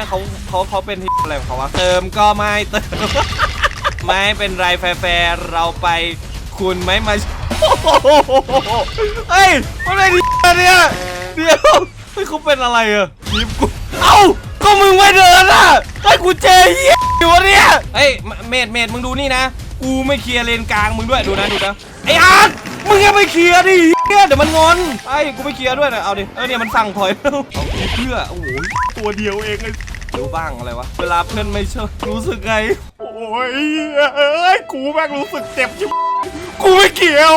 นะเขาเขาเขาเป็นอะไรของเขาวะเติมก็ไม่เติม ไม่เป็นไรแฟร์ๆเราไปคุณไม่มาเฮ้ยมันอะไรเนี่ยเดี๋ยวเฮ้ยเขาเป็นอะไรอะทีมกูเอ้าก็มึงไม่เดินอะไอ้กูเจอเหี้ยอยู่วะเนี่ยเฮ้ยเมดเมดมึงดูนี่นะ กูไม่เคลียร์เลนกลางมึงด้วยดูนะดูนะไอ้อาร์ตมึงยังไม่เคลียร์ดิ เหี้ยเดี๋ยวมันงอนไอ้กูไม่เคลียร์ด้วยนะเอาดิเออเนี่ยมันสั่งถอยแล้วเอาทีเพื่อโอ้โหตัวเดียวเองเลยดูบ้างอะไรวะเวลาเพื่อนไม่ชอบรู้สึกไงโอ้ยเอ้ยกูแม่งรู้สึกเจ็บชิบกูไม่เกี่ยว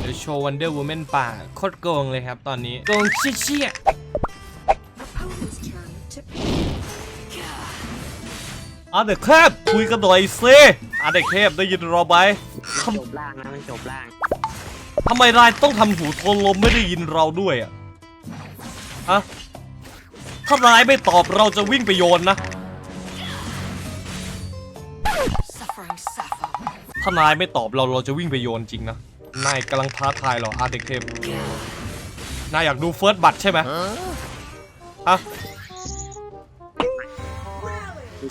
เดี๋ยวโชว์ Wonder Woman ป่าโคตรโกงเลยครับตอนนี้โกงเชี่ย Opponent's turn to ๆอาเด็กเทพคุยกันหน่อยสิอาเด็กเทพได้ยินเราไหมทจบล่างนะมันจบล่างำ ทำไมนายต้องทำหูโทนลมไม่ได้ยินเราด้วยอะฮะถ้านายไม่ตอบเราจะวิ่งไปโยนนะ suffering Sappho. ถ้านายไม่ตอบเราเราจะวิ่งไปโยนจริงนะ นายกำลังท้าทายเราอาเด็กเทพ นายอยากดูเฟิร์สบัตใช่ไหมฮะ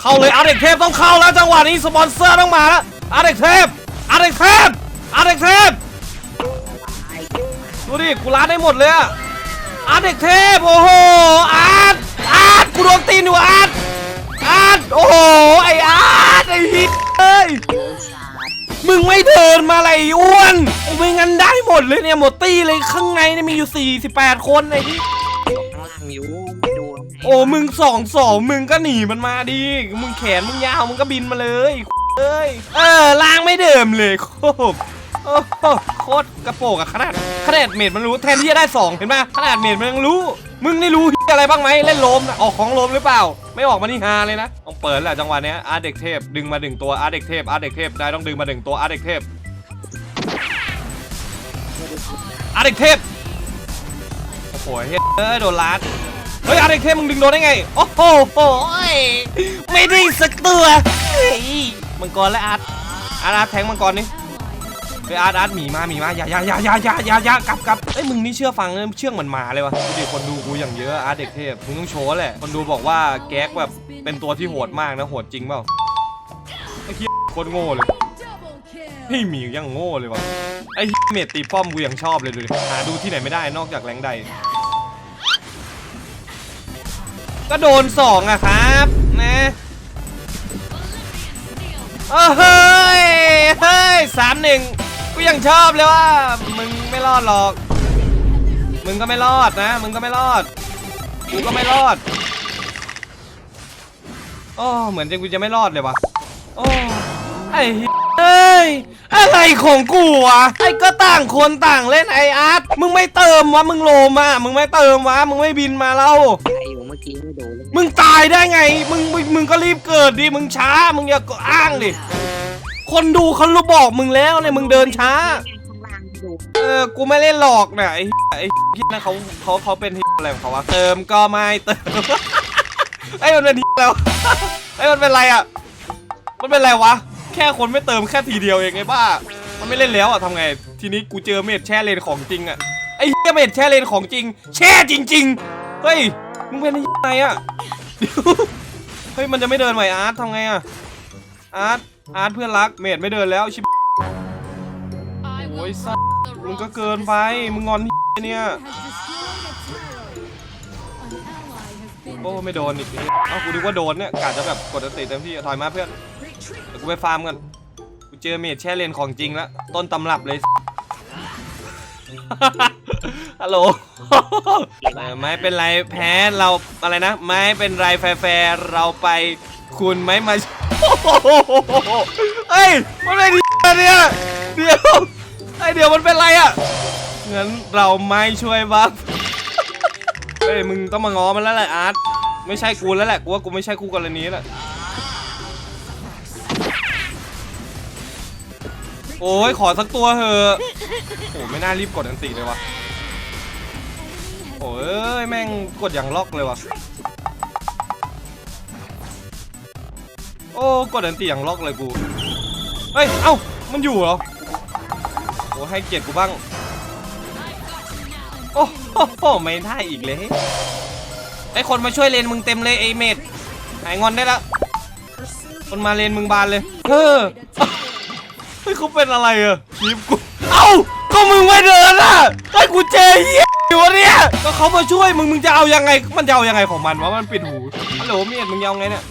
เข้าเลยอาเด็กเทพต้องเข้าแล้วจังหวะนี้สปอนเซอร์ต้องมาแล้วอาเด็กเทพอาเด็กเทพอาเด็กเทพ ดูดิกูร้านได้หมดเลยอะอาเด็กเทพโอ้โหอาร์ตอาร์ตกูโดนตีนอยู่อาร์ตอาร์ตโอ้โหไออาร์ตไอฮิตเอ้ยมึงไม่เดินมาอะไรอ้วนไม่งั้นได้หมดเลยเนี่ยหมดตีเลยข้างในเนี่ยมีอยู่ 48 คนไอ้ที่ข้างล่างอยู่ไม่ดูโอ้มึงสองสองมึงก็หนีมันมาดิมึงแขนมึงยาวมึงก็บินมาเลยเอ้ยเออล้างไม่เดิมเลยโคตร โอ้โหโคตรกระโปงอะขนาดขนาดเมดมันรู้แทนที่จะได้สองเห็นไหมขนาดเมดมันยังรู้ มึงนี่รู้อะไรบ้างไหมเล่นโลมนะออกของโลมหรือเปล่า ไม่ออกมานี่ฮาเลยนะต้องเปิดแหละจังหวะเนี้ยอาร์ตเด็กเทพดึงมาดึงตัวอาร์ตเด็กเทพอาร์ตเด็กเทพได้ต้องดึงมาดึงตัวอาร์ตเด็กเทพอาร์ตเด็กเทพโอ้โหเฮ้ยโดนลัดเฮ้ยอาร์เด็กเทพมึงดึงโดนได้ไงโอ้โหโอ้ยไม่ได้สักตัวเฮ้ยมังกรและอาร์อาร์ตอาร์ตแทงมังกรนี่ เฮ้ยอาร์ตอาร์ตหมีมาหมีมาอย่าอย่าอย่าอย่าอย่าอย่าอย่ากลับกลับเอ้ยมึงนี่เชื่อฟังเลยเชื่องเหมือนหมาเลยวะดูดิคนดูกูอย่างเยอะอาร์ตเด็กเทพมึงต้องโชว์แหละคนดูบอกว่าแก๊กแบบเป็นตัวที่โหดมากนะโหดจริงเปล่าไอ้เหี้ยโคตรโง่เลยไอ้หมียังโง่เลยวะไอ้เมดตีป้อมกูยังชอบเลยดูดิหาดูที่ไหนไม่ได้นอกจากแรงใดก็โดนสองอะครับนะเฮ้ย เฮ้ยสามหนึ่ง กูยังชอบเลยว่า มึงไม่รอดหรอก มึงก็ไม่รอดนะ มึงก็ไม่รอด กูก็ไม่รอดโอ้เหมือนจะกูจะไม่รอดเลยวะโอ้ไอ้เฮ้ยอะไรของกูวะไอ้ก็ต่างคนต่างเล่นไออาร์ตมึงไม่เติมวะมึงโลมามึงไม่เติมวะมึงไม่บินมาเล่าใครอยู่เมื่อกี้ไม่ดูเลยมึงตายได้ไงมึงมึงมึงก็รีบเกิดดิมึงช้ามึงอย่าอ้างดิ คนดูเขารู้บอกมึงแล้วเนี่ยมึงเดินช้า ข้างล่างไม่ดูเออ กูไม่เล่นหลอกเนี่ยไอ้เหี้ยไอ้ที่นั่นเขาเขาเขาเป็นอะไรของเขาวะเติมก็ไม่เติม ไอ้มันเป็นแล้วไอ้มันเป็นไรอะ มันเป็นไรวะ แค่คนไม่เติมแค่ทีเดียวเองไอ้บ้า มันไม่เล่นแล้วอะทำไง ทีนี้กูเจอเมดแช่เลนของจริงอะ ไอ้เหี้ยเมดแช่เลนของจริง แช่จริง ๆ เฮ้ย มึงเป็นอะไรอะเดี๋ยวเฮ้ยมันจะไม่เดินไหวอาร์ตทำไงอะ อาร์ต อาร์ตเพื่อนรักเมดไม่เดินแล้วชิบโอ้ยสัสมึงก็เกินไป มึงงอนเนี่ย โอ้ไม่โดนอีกทีเอ้ากูนึกว่าโดนเนี่ยกะจะแบบกดอันติเต็มที่ถอยมาเพื่อนเดี๋ยวกูไปฟาร์มกันกูเจอเมดแช่เลนของจริงแล้วต้นตำรับเลยฮัลโหลไม่เป็นไรแพ้เราอะไรนะ ไม่เป็นไรแฟร์เราไปคุณไม่มา เฮ้ย มันเป็นเนี่ยเดี๋ยวไอเดี๋ยวมันเป็นไรอะ งั้นเราไม่ช่วยบ้างเฮ้ย มึงต้องมาง้อมันแล้วแหละอาร์ต ไม่ใช่กูแล้วแหละ กูว่ากูไม่ใช่คู่กรณีแล้วแหละโอ้ยขอสักตัวเถอะโอ้ไม่น่ารีบกดอันติเลยวะโอ้ยแม่งกดอย่างล็อกเลยวะ โอ้กดอันติอย่างล็อกเลยกู เฮ้ย เอ้า มันอยู่เหรอ โอ้ให้เกียรติกูบ้าง โอ้โหไม่ได้อีกเลยไอคนมาช่วยเลนมึงเต็มเลยไอเมดหายงอนได้แล้ว คนมาเลนมึงบานเลย เออเฮ้ยเขาเป็นอะไรอะทีมกู เอ้า ก็มึงไม่เดินอะไอ้กูเจเหี้ยอยู่วะเนี่ย ก็เขามาช่วยมึงมึงจะเอายังไง มันจะเอายังไงของมันวะ มันปิดหูฮัลโหลเมียดมึงจะเอาไงเนี่ย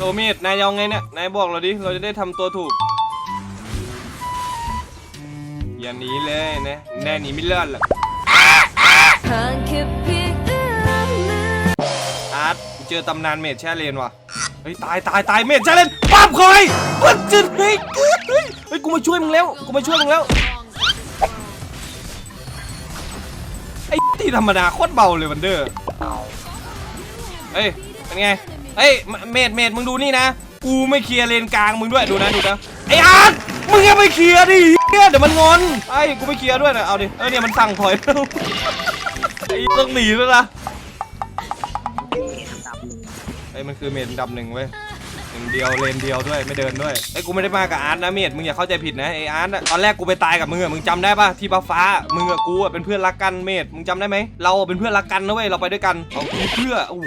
โหลเมีดนายเอาไงเนี่ย นายบอกเราดิ เราจะได้ทำตัวถูก อย่าหนีเลยนะแน่หนีไม่เลื่อนหรอกอาร์ตกูเจอตำนานเมดแช่เลนว่ะ เฮ้ยตายตายตายเมดแช่เลนปั๊บเข้าไปมันจะเฮ้ยเฮ้ยเฮ้ยกูมาช่วยมึงแล้ว กูมาช่วยมึงแล้วไอ้ตีธรรมดาโคตรเบาเลยวันเดอร์ เฮ้ยเป็นไง เอ้ยเมดเมดมึงดูนี่นะ กูไม่เคลียร์เลนกลางมึงด้วยดูนะดูนะไอ้อาร์ตมึงอย่าไปเคลียร์ดิเดี๋ยวมันงอนไอ้กูไปเคลียร์ด้วยนะเอาดิเออเนี่ยมันสั่งถอยไอ้ต้องหนีแล้วนะไอ้มันคือเมดดับหนึ่งเว้ย หนึ่งเดียวเลนเดียวด้วยไม่เดินด้วยไอ้ยกูไม่ได้มากับอาร์ตนะเมดมึงอย่าเข้าใจผิดนะไอ้อาร์ตอะตอนแรกกูไปตายกับมึงอะมึงจำได้ปะที่ฟ้าฟ้ามึงกับกูอะเป็นเพื่อนรักกันเมดมึงจำได้ไหมเราอะเป็นเพื่อนรักกันนะเว้ยเราไปด้วยกันเอากูเพื่อโอ้โห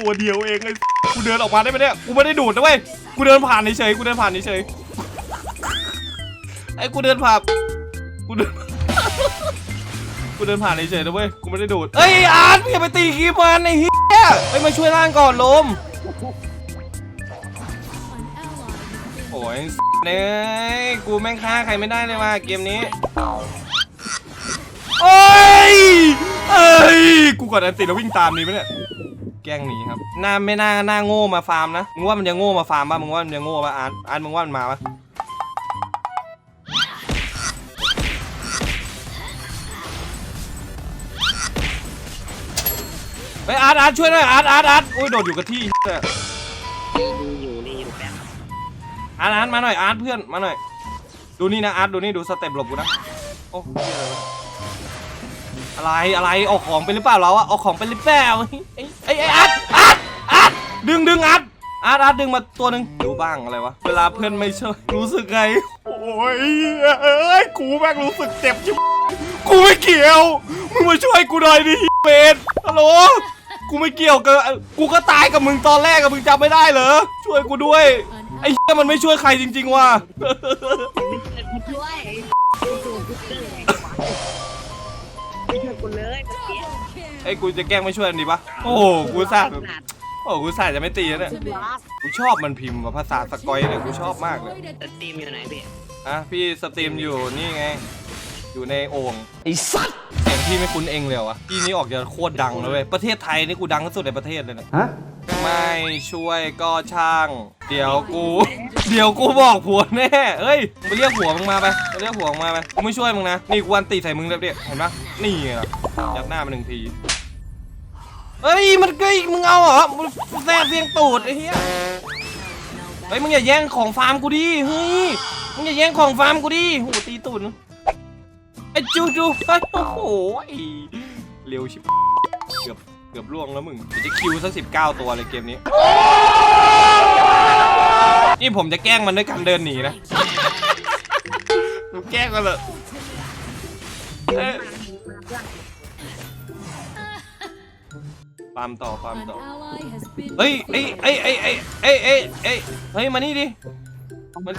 ตัวเดียวเองไอ้กูเดินออกมาได้ไหมเนี่ยกูไม่ได้ดูดนะเว้ยกูเดินผ่านเฉยๆกูเดินผ่านเฉยๆไอ้กูเดินผ่านกูเดิน กูเดินผ่านเฉยๆนะเว้ยกูไม่ได้ดูดเอ้ยอาร์ตมึงอย่าไปตีคีบมันไอ้เหี้ยไปมาช่วยร่างก่อนลม โอ้ยเนยกูแม่งฆ่าใครไม่ได้เลยว่ะเกมนี้ โอ้ยเอ้ย กูกดอันติแล้ววิ่งตามนี่ไหมเนี่ย แกล้งหนีครับหน้าไม่น่าหน้าโง่มาฟาร์มนะ มึงว่ามันจะโง่มาฟาร์มป่ะ มึงว่ามันจะโง่ป่ะอาร์ตอาร์ตมึงว่ามันมาป่ะไปอาร์ตอาร์ตช่วยหน่อยอาร์ตอาร์ตอาร์ตโอ้ยโดดอยู่กับที่ อาร์ตอาร์ตมาหน่อยอาร์ตเพื่อนมาหน่อย ดูนี่นะอาร์ตดูนี่ดูสเต็ปหลบกูนะโอ้เหี้ยอะไรอะไรอออกของเป็นหรือเปล่าเราอะออกของเป็นหรือเปล่าไอ้ไอ้ไอ้อาร์ตอาร์ตอาร์ตดึงดึงอาร์ตอาร์ตอาร์ตดึงมาตัวหนึ่งดูบ้างอะไรวะเวลาเพื่อนไม่ช่วยรู้สึกไงโอ้ยเอ้ยกูแม่งรู้สึกเจ็บชิบกูไม่เกี่ยวมึงมาช่วยกูหน่อยดิเบนฮัลโหลกูไม่เกี่ยวกับกูก็ตายกับมึงตอนแรกกับมึงจำไม่ได้เหรอช่วยกูด้วย ไอ้เหี้ยมันไม่ช่วยใครจริงๆว่ะไม่ช่วยไม่ช่วยกูเลยไม่ช่วยกูเลยเมื่อกี้ไอ้กูจะแกล้งไม่ช่วยมันดีปะโอ้โหกูสาดโอ้โหกูสาดจะไม่ตีแล้วเนี่ยกูชอบมันพิมพ์ว่าภาษาสกอยเนี่ยกูชอบมากเลยสตรีมอยู่ไหนพี่อะพี่สตรีมอยู่นี่ไง อยู่ในโอ่งไอ้สัสเสียงพี่ไม่คุ้นเองเลยเหรอวะพี่นี่ออกจะโคตรดังเลยเว้ยประเทศไทยนี่กูดังที่สุดในประเทศเลยนะฮะ ไม่ช่วยก็ช่าง เดี๋ยวกู เดี๋ยวกูบอกผัวแน่เอ้ยมึงไปเรียกผัวมึงมาไปไปเรียกผัวมึงมาไปกูไม่ช่วยมึงนะนี่กูวันตีใส่มึงแล้วเนี่ยเห็นปะนี่ไงล่ะยัดหน้ามาหนึ่งทีเอ้ยมันเกยมึงเอาเหรอมึงแซ่เสียงตูดไอ้เหี้ยเฮ้ยมึงอย่าแย่งของฟาร์มกูดิเฮ้ยมึงอย่าแย่งของฟาร์มกูดิโหตีตูดไอ้จูจูเฮ้ยโอ้โหเร็วชิบเกือบ เกือบล่วงแล้วมึงเดี๋ยวจะคิวสักสิบเก้าตัวเลยเกมนี้ นี่ผมจะแกล้งมันด้วยการเดินหนีนะผมแกล้งมันเลยเอ้ยฟาร์มต่อฟาร์มต่อ เฮ้ยเอ้ยเอ้ยเอ้ยเอ้ยเอ้ยเอ้ยเอ้ยเฮ้ย มานี่ดิมัน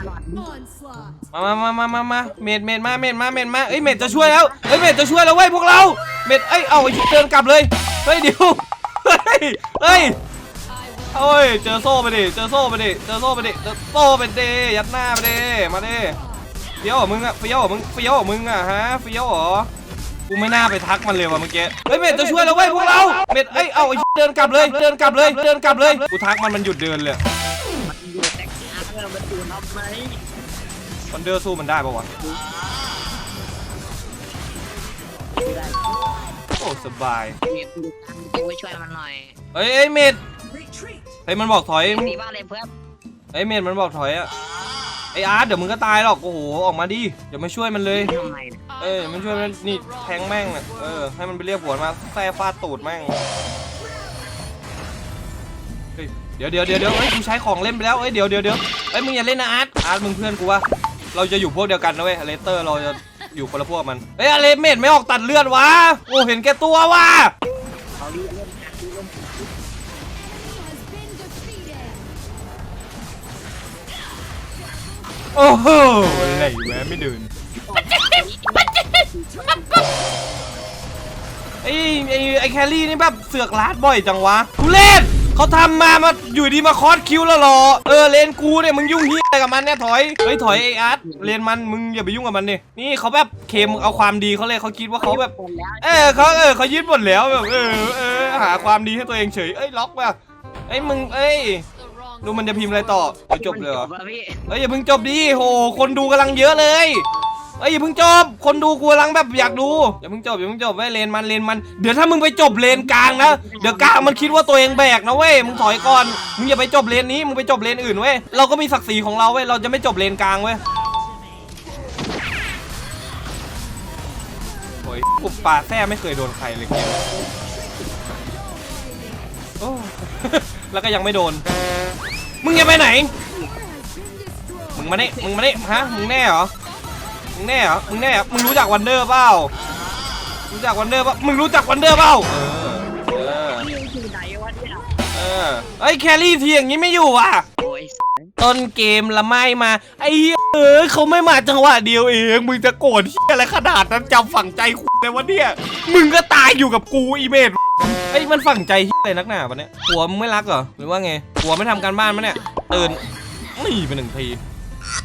มามามามามาเมดเมดมา เมดมา เมดมา เอ้ย เมดจะช่วยแล้ว เอ้ย เมดจะช่วยแล้วเว้ยพวกเรา เมดเอ้ย เอาไอ้ชิบเดินกลับเลย เฮ้ยเดียวเฮ้ยเฮ้ยโอ้ยเจอโซ่ไปดิเจอโซ่ไปดิเจอโซ่ไปดิเจอโซ่ไปดิยัดหน้าไปดิมาดิเฟี้ยวมึงอะเฟี้ยวมึงเฟี้ยวมึงอะฮะเฟี้ยวเหรอกูไม่น่าไปทักมันเลยว่ะเมื่อกี้เฮ้ยเม็ดจะช่วยแล้วเว้ยพวกเราเม็ดเอ้ยเอาไอ้เดินกลับเลยเดินกลับเลยเดินกลับเลยกูทักมันมันหยุดเดินเลยมันอยู่แต่กลางแล้วมันอยู่ทำไมมันเดอร์สู้มันได้ปะวะ อ้สบายเมียกูทำกูไปช่วยมันหน่อยเฮ้ยเอ้ยเมดเฮ้ยมันบอกถอยตีบ้านเลยเพื่อนเฮ้ยเมดมันบอกถอยอะไออาร์ตเดี๋ยวมึงก็ตายหรอกโอ้โหออกมาดิเดี๋ยวมาช่วยมันเลยทำไมเนี่ยเอ้ยมันช่วยมันนี่แทงแม่งน่ะเออให้มันไปเรียกผัวมาแซ่ฟาดตูดแม่งเฮ้ยเดี๋ยวเดี๋ยวเดี๋ยวเดี๋ยวเฮ้ยกูใช้ของเล่นไปแล้วเฮ้ยเดี๋ยวเดี๋ยวเดี๋ยวเฮ้ยมึงอย่าเล่นนะอาร์ตอาร์ตมึงเพื่อนกูวะเราจะอยู่พวกเดียวกันนะเว้ยอเลสเตอร์เราจะ อยู่คนละพวกมันเอ้ยอเลเมดไม่ออกตัดเลือดวะโอเห็นแกตัววะโอ้โหอะไรแหวะไม่เดินไอ้ไอ้แคลรี่นี่แบบเสือกลาดบ่อยจังวะกูเล่น เขาทำมา มาอยู่ดีมาคอสคิวแล้วหรอ เออเลนกูเนี่ยมึงยุ่งเฮียอะไรกับมันเนี่ยถอย เฮ้ยถอยไออาร์ตเลนมันมึงอย่าไปยุ่งกับมันดินี่เขาแบบเคมเอาความดีเขาเลยเขาคิดว่าเขาแบบคนแล้วเออเขาเออเขายึดหมดแล้วแบบเออเออหาความดีให้ตัวเองเฉย เอ้ยล็อกว่ะเอ้ยมึงเอ้ยดูมันจะพิมพ์อะไรต่อเอ้ยจบเลยเหรอเอ้ยอย่าเพิ่งจบดิโหคนดูกำลังเยอะเลย เอ้ยอย่าเพิ่งจบ คนดูกูกำลังแบบอยากดูอย่าเพิ่งจบอย่าเพิ่งจบเว้ยเลนมันเลนมัน เดี๋ยวถ้ามึงไปจบเลนกลางนะเดี๋ยวกลางมันคิดว่าตัวเองแบกนะเว้ยมึงถอยก่อนมึงอย่าไปจบเลนนี้มึงไปจบเลนอื่นเว้ยเราก็มีศักดิ์ศรีของเราเว้ยเราจะไม่จบเลนกลางเว้ยโอ้ยกูปาแท้ไม่เคยโดนใครเลยเกมโอ้ แล้วก็ยังไม่โดน มึงจะไปไหน มึงมาเนี่มึงมาเนี่ฮะ มึงแน่เหรอ มึงแน่เหรอมึงแน่เหรอมึงรู้จักวันเดอร์เปล่ารู้จักวันเดอร์เปล่ามึงรู้จักวันเดอร์เปล่าเออเออพี่อยู่ไหนวะเนี่ยเออไอ้ยแครี่ทีอย่างงี้ไม่อยู่อะ โอ้ยต้นเกมละไม่มา ไอ้เหี้ยเอ้ยเขาไม่มาจังหวะเดียวเอง มึงจะโกรธเหี้ยอะไรขนาดนั้นจำฝังใจกูเลยวะเนี่ย มึงก็ตายอยู่กับกูอีเมดไอ้ยมันฝังใจเหี้ยอะไรนักหนาปะเนี่ยหัวมึงไม่รักเหรอหรือว่าไงหัวไม่ทำการบ้านมะเนี่ยตื่นนี่ไปหนึ่งที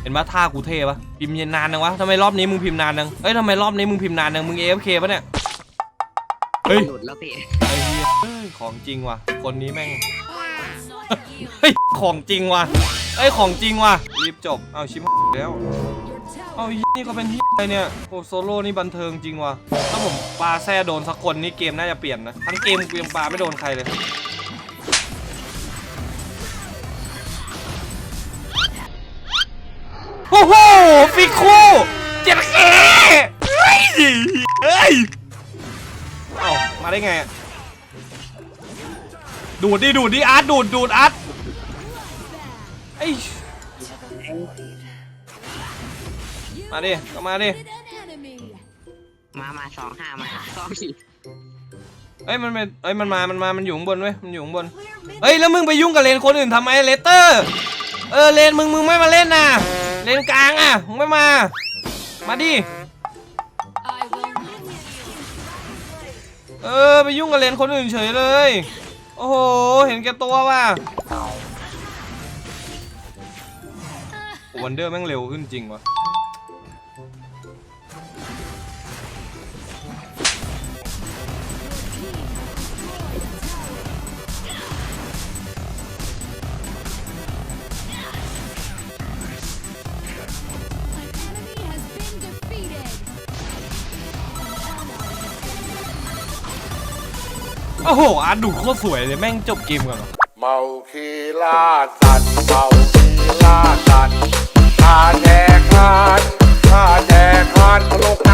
เห็นปะท่ากูเท่ปะพิมพ์นานนังวะทำไมรอบนี้มึงพิมพ์นานนังเอ้ยทำไมรอบนี้มึงพิมพ์นานนังมึง AFK ปะเนี่ยเฮ้ยหลุดแล้วพี่ไอ้เหี้ยเอ้ยของจริงว่ะ คนนี้แม่งเฮ้ยของจริงว่ะเอ้ยของจริงว่ะรีบจบเอาชิบหายแล้วเอาไอ้เหี้ยนี่เขาเป็นเหี้ยอะไรเนี่ยโอ้โซโล่นี่บันเทิงจริงว่ะถ้าผมปาแซ่โดนสักคนนี่เกมน่าจะเปลี่ยนนะทั้งเกมกูยังปาไม่โดนใครเลย โอ้โหฟิกคู่เจ็ดเคเฮ้ยเฮ้ยเอ้ามาได้ไงอะดูดดิดูดดิอาร์ตดูดดูดอาร์ตไอ้ยมาดิก็มาดิมามาสองห้ามาสองสี่เอ้ยมันเป็นเอ้ยมันมามันมามันอยู่ข้างบนเว้ยมันอยู่ข้างบนเอ้ยแล้วมึงไปยุ่งกับเลนคนอื่นทำไมเลเตอร์ เออเลนมึงมึงไม่มาเล่นนะ เลนกลางอะมึงไม่มา มาดิ เออ ไปยุ่งกับเลนคนอื่นเฉยเลย โอ้โห เห็นแกตัวว่ะวันเดอร์แม่งเร็วขึ้นจริงวะ โอ้โหอาร์ตดูโคตรสวยเลยแม่งจบเกมกันเหรอเมาคีล่าสัตว์เมาคีล่าสัตว์ข้าแดกคานข้าแดกคานพลก